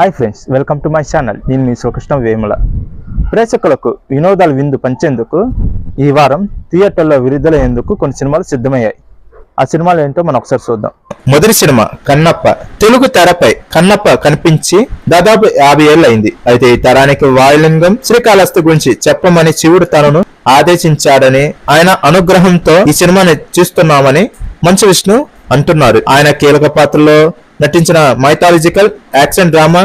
Hi friends welcome to my channel. నేను మీ శ్రీకృష్ణ వేముల. ప్రేక్షకులకు వినోదాల విందు పంచేందుకు ఈ వారం థియేటర్లో విడుదలయ్యేందుకు కొన్ని సినిమాలు సిద్ధమయ్యాయి. ఆ సినిమాలు ఏంటో మనం ఒకసారి చూద్దాం. మొదటి సినిమా కన్నప్ప. తెలుగు తెరపై కన్నప్ప కనిపించి దాదాపు యాభై ఏళ్ళు అయింది అయితే ఈ తరానికి వాయులింగం శ్రీకాళహస్తి గురించి చెప్పమని శివుడు తనను ఆదేశించాడని ఆయన అనుగ్రహంతో ఈ సినిమాని చూస్తున్నామని మంచు విష్ణు అంటున్నారు. ఆయన కీలక పాత్రలో నటించిన మైథాలజికల్ యాక్షన్ డ్రామా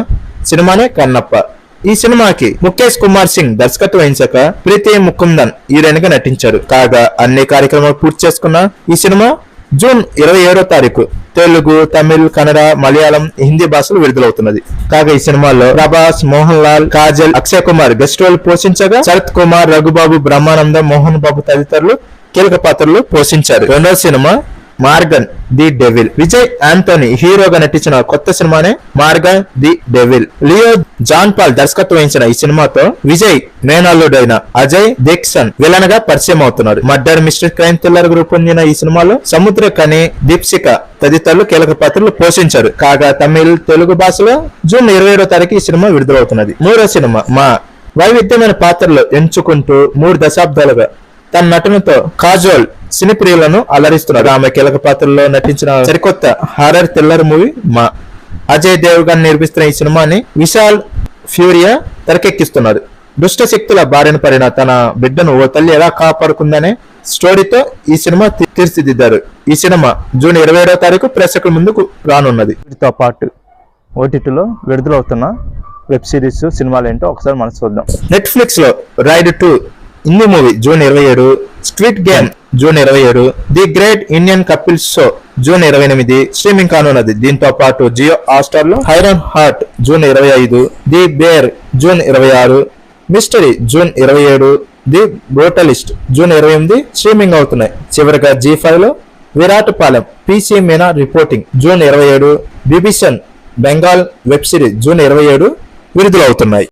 సినిమానే కన్నప్ప. ఈ సినిమాకి ముఖేష్ కుమార్ సింగ్ దర్శకత్వం వహించక ప్రీతి ముకుందన్ హీరోయిన్గా నటించారు. కాగా అన్ని కార్యక్రమాలు పూర్తి చేసుకున్న ఈ సినిమా జూన్ ఇరవై ఏడో తారీఖు తెలుగు తమిళ్ కన్నడ మలయాళం హిందీ భాషలు విడుదలవుతున్నది. కాగా ఈ సినిమాలో ప్రభాస్ మోహన్ లాల్ కాజల్ అక్షయ్ కుమార్ గెస్ట్ రోల్ పోషించగా శరత్ కుమార్ రఘుబాబు బ్రహ్మానందం మోహన్ బాబు తదితరులు కీలక పాత్రలు పోషించారు. రెండో సినిమా మార్గన్ ది డెవిల్. విజయ్ ఆంటోనీ హీరోగా నటించిన కొత్త సినిమానే మార్గన్ ది డెవిల్. లియో జాన్ పాల్ దర్శకత్వం వహించిన ఈ సినిమాతో విజయ్ మేనల్లుడైన అజయ్ దీక్సన్ విలన్గా పరిచయం అవుతున్నారు. మర్డర్ మిస్టర్ క్రైమ్ థ్రిల్లర్గా రూపొందిన ఈ సినిమాలో సముద్ర కని దీప్సిక తదితరులు కీలక పాత్రలు పోషించారు. కాగా తమిళ్ తెలుగు భాషలో జూన్ ఇరవై ఏడో తారీఖు ఈ సినిమా విడుదలవుతున్నది. మూడో సినిమా మా వైవిధ్యమైన పాత్రలు ఎంచుకుంటూ మూడు దశాబ్దాలుగా తన నటనతో కాజోల్ సినీ ప్రియులను అలరిస్తున్నారు. ఆమె కీలక పాత్రలో నటించిన సరికొత్త హారర్ థ్రిల్లర్ మూవీ మా అజయ్ దేవగన్ నిర్మిస్తున్న ఈ సినిమాని విశాల్ ఫ్యూరియా తెరకెక్కిస్తున్నారు. దుష్ట శక్తుల బారిన పడిన తన బిడ్డను ఓ తల్లి ఎలా కాపాడుకుందనే స్టోరీతో ఈ సినిమా తీర్చిదిద్దారు. ఈ సినిమా జూన్ ఇరవై ఏడవ తారీఖు ప్రేక్షకుల ముందుకు రానున్నది. వీటితో పాటు ఓటీటీలో విడుదలవుతున్న వెబ్ సిరీస్ సినిమాలు ఏంటో ఒకసారి మనం చూద్దాం నెట్ఫ్లిక్స్లో raid two Hindi movie June ఇరవై ఏడు స్క్విట్ గేమ్ జూన్ ఇరవై ఏడు the great Indian Kapil show June ఇరవై ఎనిమిది స్ట్రీమింగ్ కానున్నది. దీంతో పాటు జియో హాస్టార్లో హైరన్ హార్ట్ జూన్ ఇరవై ఐదు ది బేర్ జూన్ ఇరవై ఆరు మిస్టరీ జూన్ ఇరవై ఏడు ది బ్రోటలిస్ట్ జూన్ ఇరవై ఎనిమిది స్ట్రీమింగ్ అవుతున్నాయి. చివరిగా జీ ఫైవ్లో Virat Palem PC Meena reporting June ఇరవై ఏడు బిబిషన్ బెంగాల్ వెబ్ సిరీస్ జూన్ ఇరవై ఏడు విడుదలవుతున్నాయి.